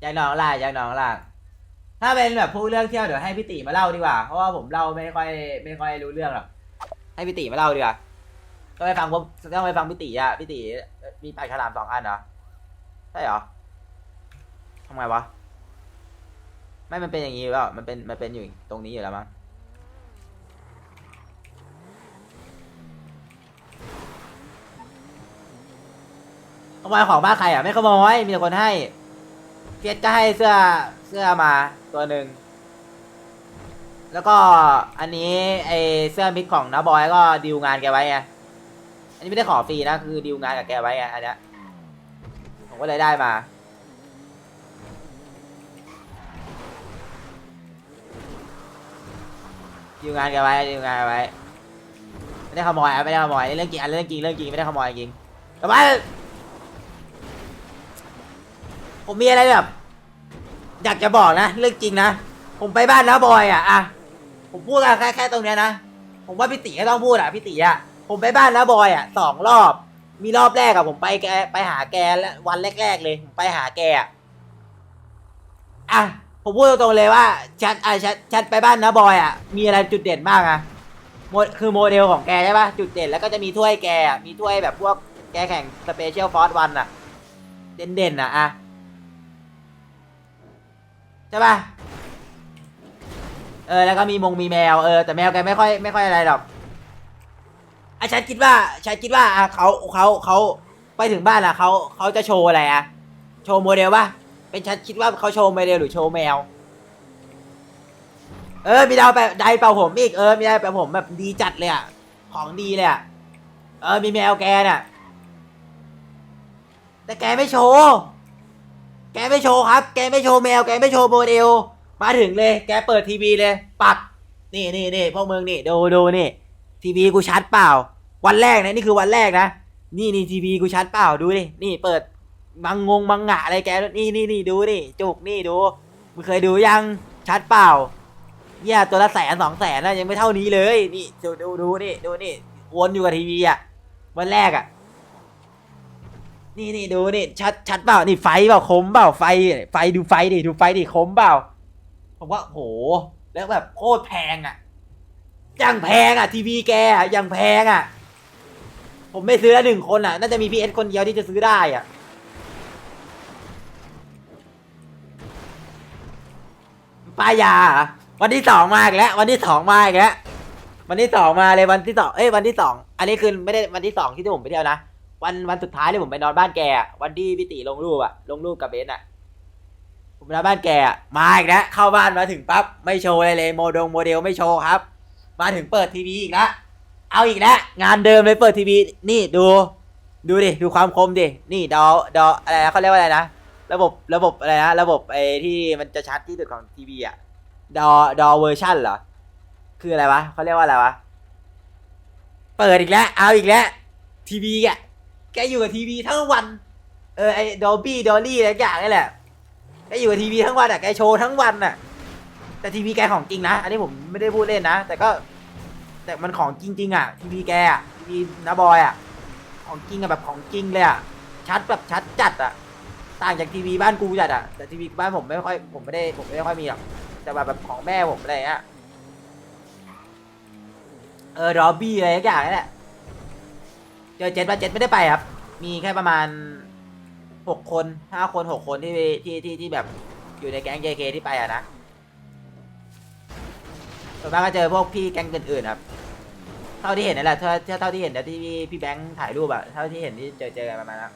อยากน้องล่ะอยากน้องล่ะถ้าเป็นแบบผู้เรื่องเที่ยวเดี๋ยวให้พี่ติมาเล่าดีกว่า เพราะว่าผมเล่าไม่ค่อยไม่ค่อยรู้เรื่องหรอก ให้พี่ติมาเล่าดีกว่าต้องไปฟังผมต้องไปฟังพี่ติอะพี่ติมีปากฉลามสองอันเหรอ ใช่เหรอทำไงวะ ไม่ มันเป็นอย่างนี้หรือเปล่ามันเป็น มันเป็นอยู่ตรงนี้อยู่แล้วมั้งขโมยของบ้านใครอะ ไม่ขโมย มีแต่คนให้ เฟียสก็ให้เสื้อเสื้อมาตัวหนึ่ง แล้วก็อันนี้ไอเสื้อมิดของน้าบอยก็ดีลงานแกไว้ไง อันนี้ไม่ได้ขอฟรีนะ คือดีลงานกับแกไว้ไงอันเนี้ยผมก็เลยได้มา ดีลงานแกไว้ดีลงานกันไว้ ไม่ได้ขโมยอะไม่ได้ขโมยนี่เรื่องจริงอันเรื่องจริงเรื่องจริงไม่ได้ขโมยจริงแต่ว่าผมมีอะไรแบบ อยากจะบอกนะเรื่องจริงนะ ผมไปบ้านแล้วบอยอะอะผมพูดแค่แค่ตรงเนี้ยนะ ผมว่าพี่ติก็ต้องพูดอะพี่ติอะผมไปบ้านแล้วบอยอะสองรอบ มีรอบแรกอะผมไปแกไปหาแกแล้ววันแรก ๆ เลยผมไปหาแกอะอะผมพูดตรงๆเลยว่าชัดอะชัดชัดไปบ้านนะบอยอะมีอะไรจุดเด่นมากอะโมคือโมเดลของแกใช่ปะจุดเด่นแล้วก็จะมีถ้วยแกอะมีถ้วยแบบพวกแกแข่งสเปเชียลฟอร์สวันอะ เด่นเด่นๆอะอะ ช่ป่ะ เออ แล้วก็มีมงมีแมว เออ แต่แมวแกไม่ค่อยไม่ค่อยอะไรหรอกอะฉันคิดว่าฉันคิดว่าอะเขาเขาเขาไปถึงบ้านอะเขาเขาจะโชว์อะไรอะ โชว์โมเดลปะเป็นฉันคิดว่าเขาโชว์โมเดลหรือโชว์แมว เออ มีดาวแบบไดเป่าผมอีก เออ มีไดเป่าผมแบบดีจัดเลยอะ ของดีเลยอะ เออ มีแมวแกน่ะ แต่แกไม่โชว์ แกไม่โชว์ครับ แกไม่โชว์แมว แกไม่โชว์โมเดล มาถึงเลย แกเปิดทีวีเลย ปักนี่นี่นี่พวกมึงนี่ ดูดูนี่ ทีวีกูชัดเปล่า วันแรกนะ นี่คือวันแรกนะ นี่นี่ทีวีกูชัดเปล่า ดูดิ นี่เปิดมังงงมังงะอะไรแก นี่นี่นี่ดูนี่จุกนี่ดู มึงเคยดูยัง ชัดเปล่าเหี้ยตัวละแสนสองแสนนะยังไม่เท่านี้เลย นี่ดูดูดูนี่ ดูนี่ วนอยู่กับทีวีอะ วันแรกอะ นี่นี่ดูนี่ชัดชัดเปล่านี่ไฟเปล่าคมเปล่าไฟ ไฟดูไฟดิดูไฟดิคมเปล่าผมว่าโห แล้วแบบโคตรแพงอะยังแพงอะทีวีแกอะยังแพงอะ ผมไม่ซื้อละหนึ่งคนอะ น่าจะมีพีเอสคนเดียวที่จะซื้อได้อะป้ายา วันที่สองมาอีกแล้ว วันที่สองมาอีกแล้ววันที่สองมาเลยวันที่สองเอ้ยวันที่สองอันนี้คือไม่ได้วันที่สองที่ผมไปเที่ยวนะ วันวันสุดท้ายที่ผมไปนอนบ้านแกอะวันที่พี่ติลงรูปอะลงรูปกับเบนอะผมไปนอนบ้านแกอะมาอีกแล้วเข้าบ้านมาถึงปั๊บไม่โชว์อะไรเลยโมดงโมเดลไม่โชว์ครับ มาถึงเปิดทีวีอีกแล้วเอาอีกแล้วงานเดิมเลยเปิดทีวีนี่ดู ดูดิดูความคมดินี่ดอดออะไรนะเขาเรียกว่าอะไรนะระบบระบบอะไรนะระบบไอ้ที่มันจะชัดที่สุดของทีวีอะดอดอเวอร์ชันเหรอคืออะไรวะเขาเรียกว่าอะไรวะเปิดอีกแล้วเอาอีกแล้วทีวีอะ แกอยู่กับทีวีทั้งวัน เออไอ้ดอลบี้ดอลลี่อะไรอย่างนี่แหละแกอยู่กับทีวีทั้งวันอะแกโชว์ทั้งวันอะ แต่ทีวีแกของจริงนะ อันนี้ผมไม่ได้พูดเล่นนะ แต่ก็ แต่มันของจริง ๆ อะ ทีวีแกอะทีวีนาบอยอะ ของจริงอะแบบของจริงเลยอะ ชัดแบบชัดจัดอะ ต่างจากทีวีบ้านกูจัดอะ แต่ทีวีบ้านผมไม่ค่อยผมไม่ได้ผมไม่ค่อยมีหรอก แต่แบบแบบของแม่ผมอะไรเงี้ยเออดอลบี้อะไรอย่างนี่แหละ เจอเจ็ดมาเจ็ดไม่ได้ไปครับ มีแค่ประมาณหกคนห้าคนหกคนที่ที่ที่ที่แบบอยู่ในแก๊ง JK ที่ไปอะนะส่วนมากก็เจอพวกพี่แก๊งอื่นๆครับ เท่าที่เห็นนั่นแหละเท่าเท่าที่เห็นนะที่พี่พี่แบงค์ถ่ายรูปอะเท่าที่เห็นที่เจอเจอกันประมาณนั้น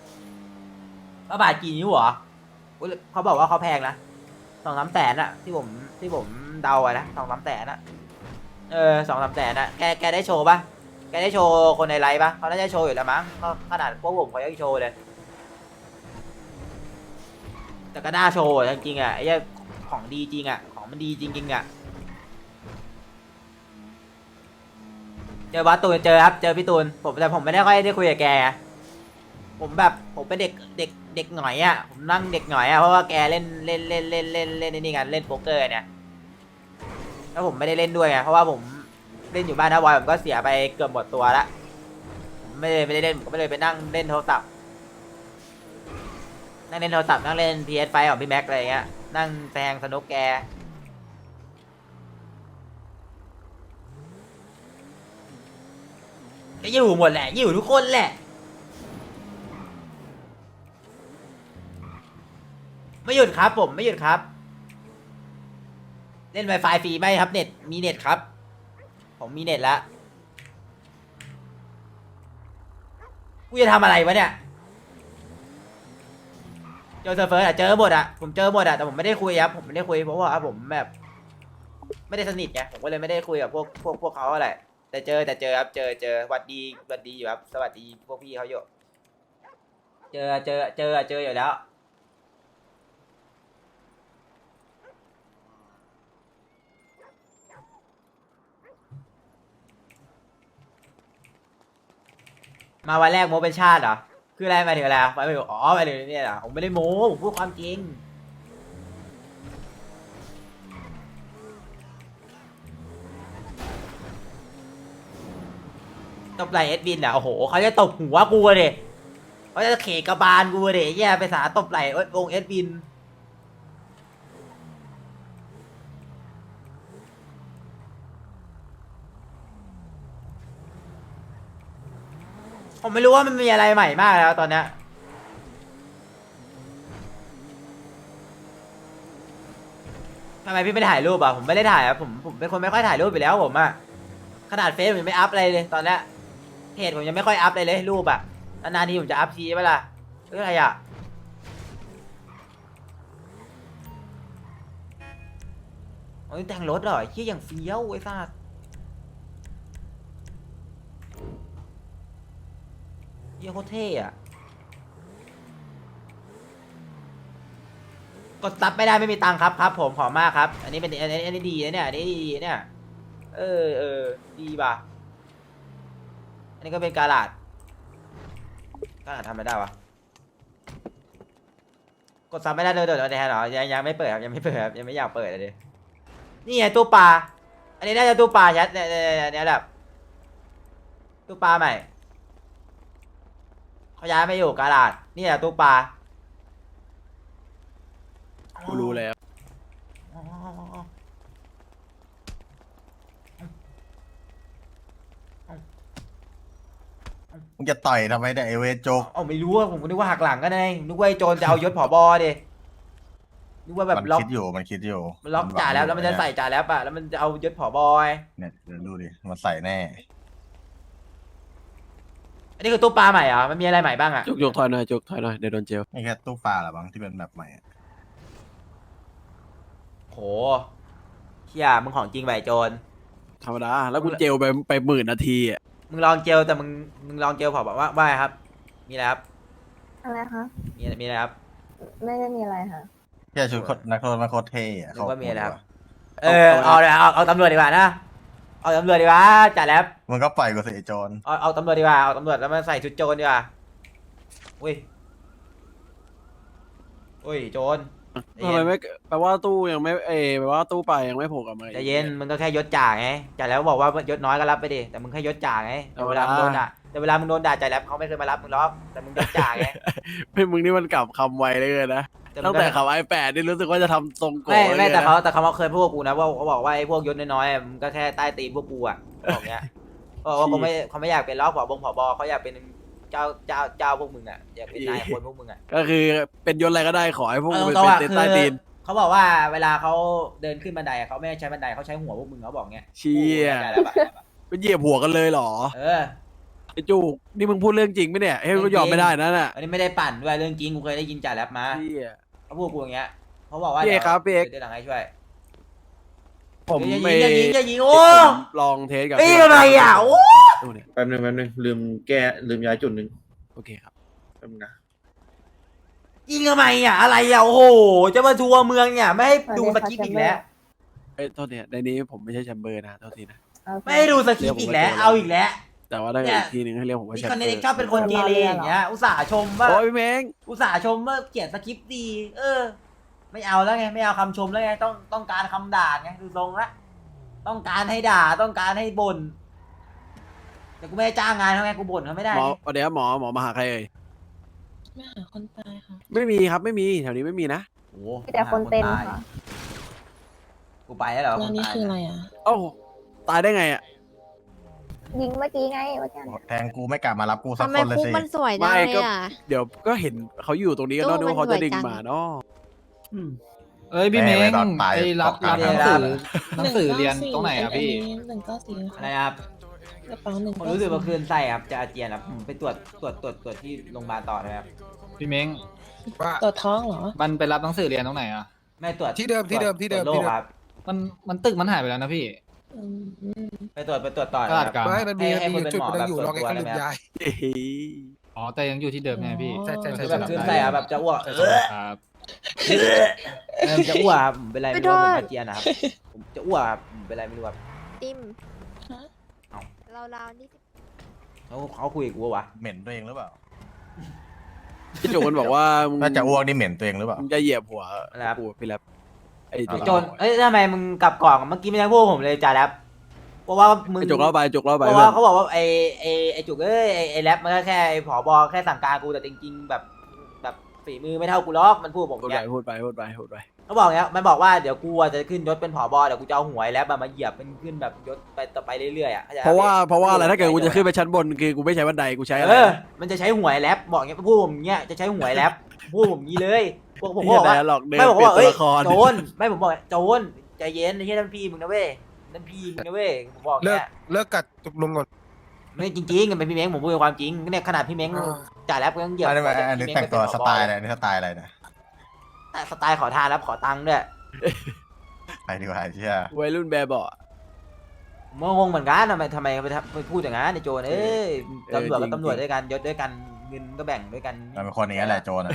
ก็บาทกี่นิ้วเหรอเขาบอกว่าเขาแพงนะสองสามแสนอะที่ผมที่ผมเดาอะนะสองสามแสนอะเออสองสามแสนอะแกแกได้โชว์ปะ แกได้โชว์คนในไลฟ์ปะเขาน่าจะโชว์อยู่แล้วมั้งก็ขนาดพวกผมเขายังโชว์เลย แต่ก็น่าโชว์อะจริงๆอะไอ้เหี้ยของดีจริงอะ ของมันดีจริงๆอะ เจอวัดตูนเจอครับ เจอพี่ตูน ผมแต่ผมไม่ได้ค่อยได้คุยกับแก ผมแบบผมเป็นเด็กเด็กเด็กหน่อยอะ ผมนั่งเด็กหน่อยอะเพราะว่าแกเล่นเล่นเล่นเล่นเล่นเล่นนี่กันเล่นโป๊กเกอร์เนี่ย แล้วผมไม่ได้เล่นด้วยไงเพราะว่าผม เล่นอยู่บ้านนะบอยผมก็เสียไปเกือบหมดตัวละไม่ได้ไม่ได้เล่นผมก็ไม่เลยไปนั่งเล่นโทรศัพท์นั่งเล่นโทรศัพท์นั่งเล่น PS ไฟของพี่แม็กอะไรเงี้ยนั่งแซงสนุกแกก็อยู่หมดแหละอยู่ทุกคนแหละ ไม่หยุดครับผมไม่หยุดครับ เล่น Wi-Fi ฟรีไหมครับเน็ตมีเน็ตครับ ผมมีเน็ตแล้วกูจะทำอะไรวะเนี่ยเจอเซิร์ฟเวอร์อะเจอหมดอะผมเจอหมดอะแต่ผมไม่ได้คุยครับผมไม่ได้คุยเพราะว่าผมแบบ ไม่ได้สนิทไงผมก็เลยไม่ได้คุยกับพวกพวกพวกเขาอะไรแต่เจอแต่เจอครับเจอเจอหวัดดีหวัดดีอยู่ครับสวัสดีพวกพี่เขาอยู่เจอเจอเจอเจออยู่แล้ว มาวันแรกโมเป็นชาติเหรอ คืออะไรหมายถึงอะไรหมายถึงอ๋อหมายถึงเนี่ยเหรอ ผมไม่ได้โมผมพูดความจริง ตบไหลเอ็ดวินอะ โอ้โห เขาจะตบหัวกูเลยเขาจะเขกกระบาลกูเลยแย่ไปสาตบไหลเอ็ดวงเอ็ดวิน ผมไม่รู้ว่ามันมีอะไรใหม่มากแล้วตอนเนี้ยทำไมพี่ไม่ถ่ายรูปอะผมไม่ได้ถ่ายอะผมผมเป็นคนไม่ค่อยถ่ายรูปอยู่แล้วผมอะขนาดเฟซผมยังไม่อัพอะไรเลยตอนเนี้ยเพจผมยังไม่ค่อยอัพเลยเลยรูปอะนานๆทีผมจะอัพทีไหมล่ะเรื่องอะไรอะโอ้ยแต่งรถเหรอไอ้เฮียอย่างเฟี้ยวไอ้สัส เฮียโคตรเท่อะกดซับไม่ได้ไม่มีตังค์ครับครับผมขอมากครับ อันนี้เป็นอันนี้อันนี้ดีนะเนี่ยอันนี้ดีเนี่ยเออเออดีป่ะอันนี้ก็เป็นกาลาดกาลาดทำไม่ได้วะกดซับไม่ได้เลยเดี๋ยวเดี๋ยวเดี๋ยวเหรอยังยังไม่เปิดครับยังไม่เปิดครับยังไม่อยากเปิดเลยนี่ไงตู้ปลาอันนี้น่าจะตู้ปลาชัดเนี่ยเนี่ยเนี่ยแบบตู้ปลาใหม่ เขาย้ายมาอยู่กาลาดนี่แหละตู้ปลากูรู้แล้วอ๋ออ๋ออ๋อมึงจะต่อยทำไมเนี่ยไอเวทโจก เอาไม่รู้ว่าผมก็นึกว่าหักหลังกันไงนึกว่าไอ้โจรจะเอายศผอบอดินึกว่าแบบมันล็อกคิดอยู่ มันคิดอยู่มันล็อกจ่าแล้วแล้วมันจะใส่จ่าแล้วปะแล้วมันจะเอายศผอบอไงเนี่ยเดี๋ยวดูดิ มันใส่แน่ อันนี้คือตู้ปลาใหม่เหรอมันมีอะไรใหม่บ้างอะจุกจุกถอยหน่อยจุกถอยหน่อยเดี๋ยวโดนเจลนี่แค่ตู้ปลาเหรอบางที่เป็นแบบใหม่อะโหเชี่ยมึงของจริงไปโจร ธรรมดา แล้วกูเจลไปไปหมื่นนาทีอะมึงลองเจลแต่มึงมึงลองเจลผอบอกว่าว่าไงครับ มีอะไรครับ อะไรคะ มีมีอะไรครับ ไม่ได้มีอะไรค่ะ แค่ชุดนักโทษนักโทษเท่อะนึกว่ามีอะไรครับเขาเออเอาเลยเอาเอาตำรวจดีกว่านะ เอาตำรวจดีกว่าจ่าแล้วมึงก็ปล่อยกูสิไอ้โจรเอาเอาตำรวจดีกว่าเอาตำรวจแล้วมาใส่ชุดโจรดีกว่าอุ้ยอุ้ยโจรใจทำเย็ไมนไม่แปลว่าตู้ยังไม่เอแปลว่าตู้ไปยังไม่โผล่กลับมาใจเย็นมึงก็แค่ยศจ่าไงจ่าแล้วบอกว่ายศน้อยก็รับไปดิแต่มึงแค่ยศจ่าไงแต่เวลามึงโดนด่าแต่เวลามึงโดนด่าจ่าแล้วเขาไม่เคยมารับมึงหรอกแต่มึงยศจ่าไงไม่มึงนี่มันกลับคำไวเลยนะมึ ตั้งก็แต่ขับไอแปดนี่รู้สึกว่าจะทำทรงโกรธไม่ไม่ลยแต่นะเขาแต่เขาเคยพูดกับกูนะว่าเขาบอกว่าไอ้พวกยศน้อยๆอะมันก็แค่ใต้ตีนพวกกูอะบอกเงี้ยเขาบอกว่าเขาไม่เขาไม่อยากเป็นล้อผอบงผอบอเขาอยากเป็นเจ้าเจ้าเจ้าพวกมึงอะอยากเป็นนายคนพวกมึงอะก็คือเป็นยศอะไรก็ได้ขอให้พวกมึงเออเป็นตรงๆอะเต้นใต้ตีนเขาบอกว่าเวลาเขาเดินขึ้นบันไดอะเขาไม่ใช้บันไดเขาใช้หัวพวกมึงเขาบอกเงี้ยเชี่ยได้แล้วปะเป็นเหยียบหัวกันเลยเหรอ เออไอจูกนี่มึงพูดเรื่องจริงไหมเนี่ยเฮ้ยก็ยอมไม่ได้นะน่ะอันนี้ไม่ได้ปั่นด้วยเรื่องจริงกูเคยได้ยินจ่าแรปมา เชี่ยเขาพูดกูอย่างเงี้ยเขาบอกว่าพี่เอกครับพี่เอกเดี๋ยวหลังให้ช่วยผมอย่าไปยิงอย่ายิงอย่ายิงโอ้ผมลองเทสกับเอ้ยอะไรอะโอ้ตู้เนี่ยแป๊บนึงแป๊บนึงลืมแก้ลืมย้ายจุดหนึ่งโอเคครับแป๊บนึงนะยิงทำไมอะอะไรอะโอ้โหจะมาทัวร์เมืองเนี่ยไม่ให้ดูสคริปต์อีกแล้ว เอ้ยโทษเนี่ยในนี้ผมไม่ใช่แชมเบอร์นะโทษทีนะโอเคไม่ให้ดูสคริปต์อีกแล้วเอาอีกแล้ว แต่ว่าได้เนี่ยอีกทีหนึ่งให้เรียกผมว่ามีแชมคนเบในอเด็กร์ชอบเป็นคนเกเรอย่างเงี้ย อุตส่าห์ชมว่า โอ้ยพี่เม้งอุตส่าห์ชมว่าเขียนสคริปต์ดี เออ ไม่เอาแล้วไง ไม่เอาคำชมแล้วไง ต้องต้องการคำด่าไงดูทรงละ ต้องการให้ด่า ต้องการให้บ่น แต่กูไม่ได้จ้างงานเขาไง กูบ่นเขาไม่ได้หมอไงวันเดี๋ยวหมอหมอมาหาใครเอ่ยไม่หาคนตายค่ะ ไม่มีครับไม่มีแถวนี้ไม่มีนะโอ้โหมีแต่คนเป็นตายค่ะ กูไปแล้วเหรอแล้วคนนี่ตายคืออะไรอะ เอ้าตายได้ไงอะ ยิงเมื่อกี้ไงเมื่อกี้แทงกูไม่กลับมารับกูสักทำไมคนเลยคุกสิมันสวยจังไม่เลยก็อะ เดี๋ยวก็เห็นเขาอยู่ตรงนี้กันเนาะตู้นึกว่าเขาจะมันสวยดิ่งจังมาเนาะเอ้ยพี่เม้งแม่ไว้ตอนตายไอ้รับตรัอบกหนังกลางสือหนังสือเรียนตรงไหนอะพี่หนึ่งเก้าสี่อะไรนะครับกระเป๋าหนึ่งผมรู้สึกว่าคืนใส่ครับจะอาเจียนครับผมไปตรวจตรวจตรวจตรวจที่โรงพยาบาลต่อนะครับพี่เม้งตรวจท้องเหรอ มันไปรับหนังสือเรียนตรงไหนอะไม่ตรวจที่เดิมที่เดิมที่เดิมตรวจที่โรคเดิมครับมันมันตึกมันหายไปแล้วนะพี่อืมอืม ไปตรวจไปตรวจต่อตลาดนะกลางไม่มันมีให้ให้มีคนเป็นจุดหมอมันยังอยู่แบบเราแค่ส่วนตัวลืมได้ไหมย้ายเอ้ยอ๋อแต่ยังอยู่ที่เดิมไงพี่ใช่ใช่ใช่คือแบบคืนใส่ครับแบบจะอ้วกใช่เออครับเออจะอ้วกครับผมเป็นไรไม่รู้ไม่ว่าโทษผมอาเจียนนะครับผมจะอ้วกครับผมเป็นไรไม่รู้ครับติมฮะเราเราๆนี่เขาเขาคุยกับกูวะเหม็นตัวเองหรือเปล่าพี่โจมันบอกว่ามึงถ้าจะอ้วกนี่เหม็นตัวเองหรือเปล่ามึงจะเหยียบหัวอะไรครับกูพี่แรป ไอ้เอาโจโจนเอ้ยทำไมมึงกลับกล่องเมื่อกี้ไม่ได้พูดผมเลยจ่าแรปเพราะว่ามึงไอ้โจกเล่าไปโจกเล่าไปเพราะเพื่อว่านเขาบอกว่าไอ้ไอ้ไอ้จุกเอ้ยไอ้ไอ้แรปมันก็แค่ไอ้ผอบอแค่สั่งการกูแต่จริง ๆ แบบแบบฝีมือไม่เท่ากูหรอกมันพูดผมพูดเนี้ไปยพูดไปพูดไปพูดไปเขาบอกเนี้ยมันบอกว่าเดี๋ยวกูอะจะขึ้นยศเป็นผอบอเดี๋ยวกูจะเอาหวยแรปมาเหยียบเป็นขึ้นแบบยศไปต่อไปเรื่อยๆอะข้ใจปเพราะว่าเพราะว่าอะไรถ้าเกิดกูจะขึ้นไปชั้นบนคือกูไม่ใช้บันไดกูใช้อะไรเออมันจะใช้หวยแรปบอกเงี้ยพูดผมเงี้ยจะใช้หวยแรปพูดผมงี้เลย พวกผมก็บอกว่าเหี้ยหลอกเดินไม่บอกเปลี่ยว่านเอ้ตัวยละครโจนไม่ผมบอกโจนใจเย็นไอ้เหี้ยนั่นพี่มึงนะเว้ยนั่นพี่มึงนะเว้ยผมบอกเลิกเนี้ยเลิกกัดจุกลุงก่อน ไม่จริงๆมันเป็นพี่เม้งผมพูดความจริงเนี่ยขนาดพี่เม้งอ่าจ่ายแรปก็ยังเหยียบอันนี้อันนี้พี่แต่งตัวเป็สผบไตล์อะไรอันนี้สไตล์อะไรเนี่ยแต่สไตล์ขอทานแล้วขอตังค์ด้วยไปดีกว่าไอ้เชี่ยวัยรุ่นแบบเบาะผมก็งงเหมือนกันทำไมทำไมไปทำไปพูดอย่างนั้นไอ้โจนเอ้ยเออตำรวจกับจริงตำรวจด้วยกันยศด้วยกันเงินก็แบ่งด้วยกันมันเป็นคนอย่างนี้แหละโจรอะ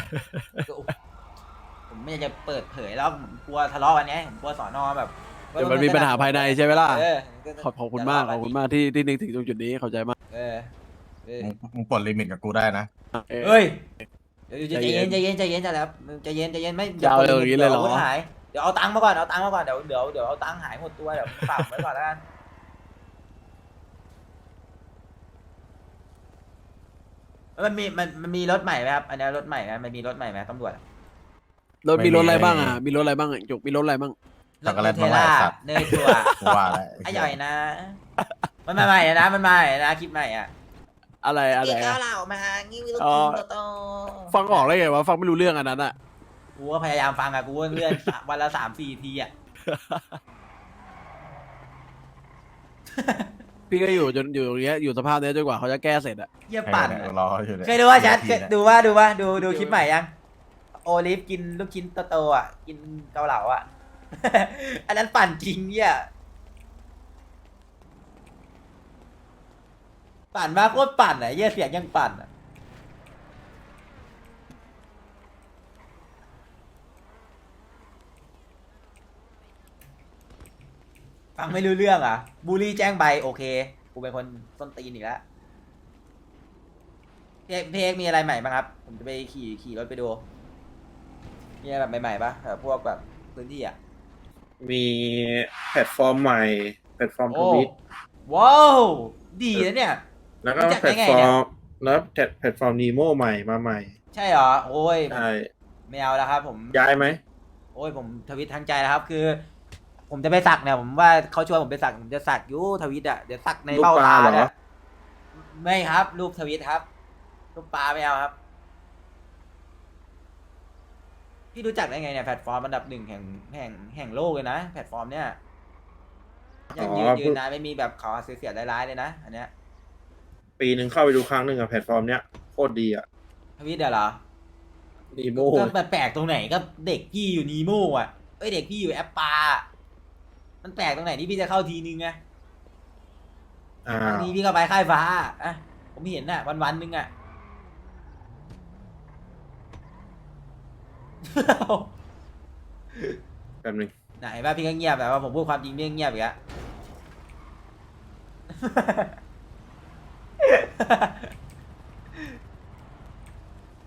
ผมไม่อยากจะเปิดเผยแล้วผมกลัวทะเลาะกันไงผมกลัวสอนอแบบเดี๋ยวมันมีปัญหาภายในใช่ไหมล่ะ เออขอบขอบคุณมาก ขอบคุณมากที่ที่นึกถึงตรงจุดนี้เข้าใจมากเออเออ มึงมึงปลดลิมิตกับกูได้นะ เออเฮ้ยเดี๋ยวใจใจเย็เย็นนใจเย็นใจเย็นใจแล้วใจเย็นใจเย็นไม่ยาวเลยอย่างนี้เลยเหรอ ดี๋วอาวุธหายเดี๋ยวเอาตังค์มาก่อนเอาตังค์มาก่อนเดี๋ยวเดี๋ยวเดี๋ยวเอาตังค์หายหมดตัวเดี๋ยวฝากไว้ก่อนแล้วกันมันมีมันมันมีรถใหม่ไหมครับอันนี้รถใหม่ไหมมันมีรถใหม่ไหมตำรวจ รถมีรถอะไรบ้างอะ มีรถอะไรบ้างอะจุกมีรถอะไรบ้างช็อกโกแลตเทมาใหม่ล่าสัตว์เนยตัวกูว่าแล้วอร่อยนะ มันมาใหม่นะ มันมาใหม่นะคลิปใหม่อะ อะไรอะไรกินข้าวอะเหล่ามางี้วิโรอ๋อกินโตฟังออกได้ไงวะฟังไม่รู้เรื่องอันนั้นอะ กูก็พยายามฟังอะกูก็เลื่อนวันละสามสี่ทีอะ พี่ก็อยู่จนอยู่อย่างเงี้ยอยู่สภาพเนี้ยจนกว่าเขาจะแก้เสร็จอะเยี่ยปั่นเออะอรออยู่เนี่ยเคยดูว่าแชทนาทีเคยเนี่ยดูว่าดูว่าดูดูคลิปใหม่ยัง โอลิฟกินลูกชิ้นโตๆอะ กินเกาเหลาอะ อันนั้นปั่นจริงเนี่ยปั่นมากโคตรปั่นอะเยี่ยเสียงยังปั่นอะฟังไม่รู้เรื่องอะบูลลี่แจ้งใบโอเค กูเป็นคนส้นตีนอีกแล้วเพกเพกมีอะไรใหม่บ้างครับ ผมจะไปขี่ขี่รถไปดู มีอะไรแบบใหม่ๆปะแบบพวกแบบพื้นที่อะมีแพลตฟอร์มใหม่ แพลตฟอร์มทโอ้วิตว้าวดีนะเนี่ย แล้วก็รู้จักแพลได้ตไงฟอเนี่ย ร์มแล้วแพลตฟอร์มนีโมใหม่มาใหม่ใช่เหรอโอ้ยผมใช่ไม่เอาแล้วครับผม ย้ายไหม โอ้ยผมทวิตทั้งใจแล้วครับคือ ผมจะไปสักเนี่ยผมว่าเขาชวนผมไปสักผมจะสักอยูทวิตอะเดี๋ยวสักในรูปเบ้าปลาตาเหรอ เนี่ยไม่ครับ รูปทวิตครับรูปปลาไม่เอาครับ พี่รู้จักได้ไงเนี่ยแพลตฟอร์มอันดับหนึ่งแห่งแห่งแห่งโลกเลยนะแพลตฟอร์มเนี่ยยังยืนยืนนานไม่มีแบบขอเสียๆร้ายๆเลยนะอันเนี้ยปีหนึ่งเข้าไปดูครั้งหนึ่งอะแพลตฟอร์มเนี้ยโคตรดีอะทวิตเหรอนีโมก็มันแปลกตรงไหนก็เด็กพี่อยู่นีโม่อะเอ้ยเด็กพี่อยู่แอปปลามันแปลกตรงไหนที่พี่จะเข้าทีนึงไงอ่า บางทีพี่ก็ไปค่ายฟ้าอะผมเห็นน่ะวันวันๆนึงอะ แป๊บนึงไหนว่าพี่ก็เงียบแบบว่าผมพูดความจริงพี่ก็เงียบอีกอะ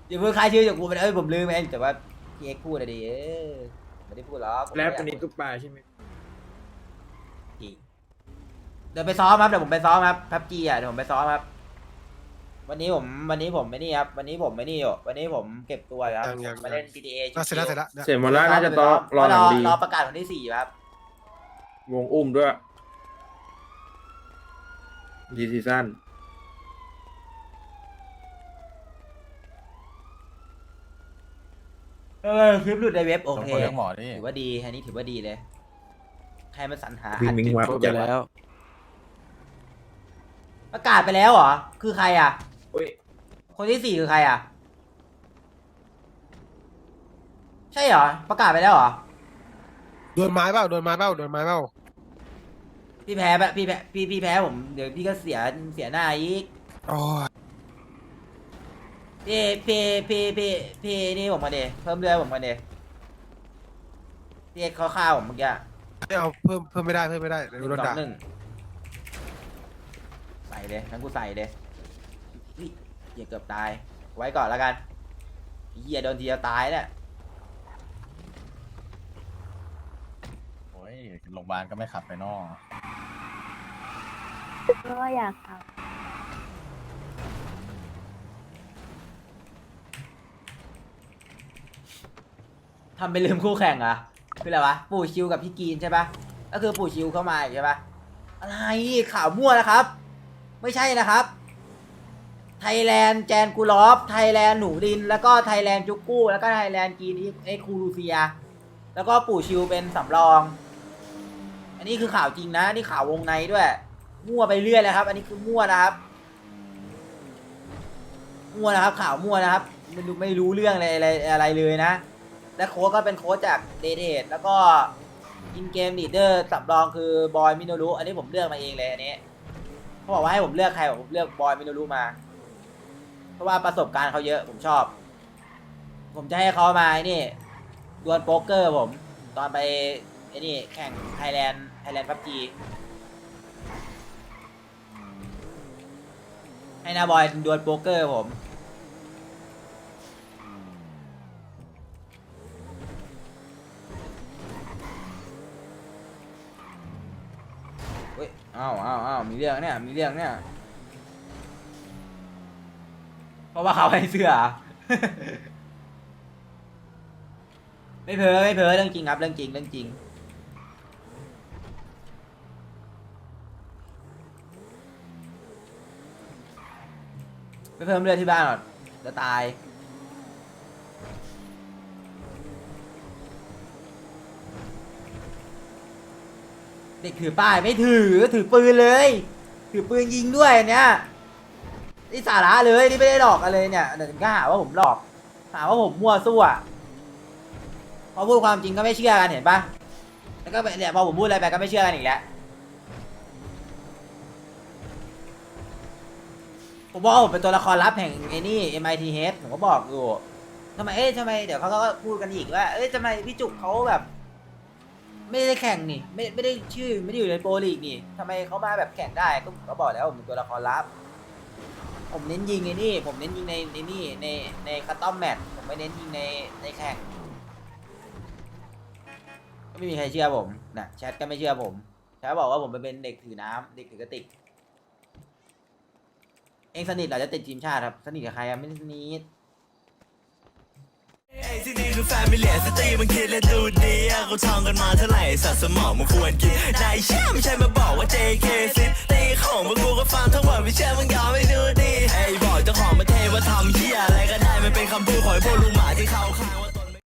อย่าเพิ่งคลายชื่อจากกูไปเลยเอ้ยผมลืมเองแต่ว่าพี่เอ็กซ์พูดอะดิเออไม่ได้พูดหรอกผมไม่แล้วอยากอันนี้ตุ๊กปลาใช่ไหมจริงเดี๋ยวไปซ้อมครับเดี๋ยวผมไปซ้อมครับพับจีอะเดี๋ยวผมไปซ้อมครับ วันนี้ผมวันนี้ผมไม่นี่ครับวันนี้ผมไม่นี่อยู่วันนี้ผมเก็บตัวครับยังยังผมมาเล่น GTA อะเสร็จแล้วเสร็จแล้วเนี่ยเสร็จหมดแล้วน่าจะต้องรอหนังดี รอประกาศวันที่สี่อยู่ครับ วงอุ้มด้วย ดีซีซั่นเออคลิปหลุดในเว็บโอสมเคควรเลี้ยงหมอดิถือว่าดีอันนี้ถือว่าดีเลย ใครมาสรรหาวิ่งอัดวิ่งคลิปวับจบไปจากแล้ว ประกาศไปแล้วเหรอ คือใครอะ อุ้ยคนที่สี่คือใครอะ ใช่เหรอ ประกาศไปแล้วเหรอ โดนไม้เปล่าโดนไม้เปล่าโดนไม้เปล่าพี่แพ้ปะพี่แพ้พี่พี่แพ้ผมเดี๋ยวพี่ก็เสียเสียหน้าอีกโอ้ยพี่พี่พี่พี่พี่นี่ผมมาเดเพิ่มเลือดผมมาเดพี่เขาฆ่าผมเมื่อกี้ไม่เอาเพิ่มเพิ่มไม่ได้เพิ่มไม่ได้เดี๋ยวหนึ่โดงนสอด่า งหนึ่งใส่เลยงั้นกูใส่เลยอุ๊ยเหี้ยเกือบตาย ไว้ก่อนแล้วกันเหี้ยโดนทีเดียวตายเนี่ยโอ้ยโรงพยาบาลก็ไม่ขับไปนอกเพราะว่าอยากททำเป็นลืมคู่แข่งเหรอคืออะไรวะ ปู่ชิวกับพี่กรีนใช่ปะก็คือปู่ชิวเข้ามาอีกใช่ปะอะไรข่าวมั่วนะครับ ไม่ใช่นะครับ ไทยแลนด์แจนกูลอฟไทยแลนด์หนูดิน แล้วก็ไทยแลนด์จุกกู้ แล้วก็ไทยแลนด์กีนเอคูลูเซีย แล้วก็ปู่ชิวเป็นสำรอง อันนี้คือข่าวจริงนะ นี่ข่าววงในด้วย มั่วไปเรื่อยเลยครับ อันนี้คือมั่วนะครับ มั่วนะครับ ข่าวมั่วนะครับไม่รู้ไม่รู้เรื่องอะไรอะไรอะไรเลยนะ และโค้ชก็เป็นโค้ชจากเดเทดแล้วก็อินเกมลีดเดอร์สำรองคือบอยมิโนรุอันนี้ผมเลือกมาเองเลยอันนี้เขาบอกว่าให้ผมเลือกใครผมเลือกบอยมิโนรุมา เพราะว่าประสบการณ์เขาเยอะผมชอบ ผมจะให้เขามาไอ้นี่ดวลโป๊กเกอร์ผม ตอนไปไอ้นี่แข่งไทยแลนด์ไทยแลนด์พับจีให้นาบอยดวลโป๊กเกอร์ผมเฮ้ยอ้าวอ้าวอ้าวมีเรื่องเนี่ย มีเรื่องเนี่ย เพ ราะว่าเขาให้เสื้อ ไม่เพ้อไม่เพ้อเรื่องจริงครับเรื่องจริงเรื่องจริง ไม่เพิ่มเลือดที่บ้านหรอกจะตายเด็กถือป้ายไม่ถือถือปืนเลย ถือปืนยิงด้วยเนี่ย นี่สาระเลยนี่ไม่ได้หลอกอะไรเนี่ยเดี๋ยวก็หาว่าผมหลอกหาว่าผมมั่วซั่วพอพูดความจริงก็ไม่เชื่อกันเห็นปะแล้วก็เนี่ยพอผมพูดอะไรไปก็ไม่เชื่อกันอีกแล้วผมบอกว่าผมเป็นตัวละครลับแห่งไอ้นี่ MITH ผมก็บอกอยู่ทำไมเอ๊ะทำไมเดี๋ยวเขาก็พูดกันอีกว่า เอ้ยทำไมพี่จุกเขาแบบ ไม่ได้แข่งนี่ ไม่ไม่ได้ชื่อไม่ได้อยู่ในโปรลีกนี่ทำไมเขามาแบบแข่งได้ก็ผมก็บอกแล้วผมเป็นตัวละครลับ ผมเน้นยิงไอ้นี่ ผมเน้นยิงในในนี่ในในคัตตอมแมตช์ผมไม่เน้นยิงในในแข่งก็ไม่มีใครเชื่อผมนะแชทก็ไม่เชื่อผมแชทบอกว่าผมเป็นเด็กถือน้ำเด็กถือกระติก เองสนิทเหรอจะติดทีมชาติครับ สนิทกับใครอะไม่สนิท ไอ้ที่นี่คือแฟมิเลียสตรีมันคิดและดูดีอะเขาท่องกันมาเท่าไหร่สัตว์สมองมันควรกินนายเชื่อไม่ใช่มาบอกว่า JK ซิตีของมึงกูก็ฟังทั้งหมดไม่เชื่อมึงยอมไม่ดูดีไอ้บอกเจ้าของมาเทว่าทำเฮียอะไรก็ได้มันเป็นคำพูดของไอ้พวกลุงหมาที่เขาข้างว่า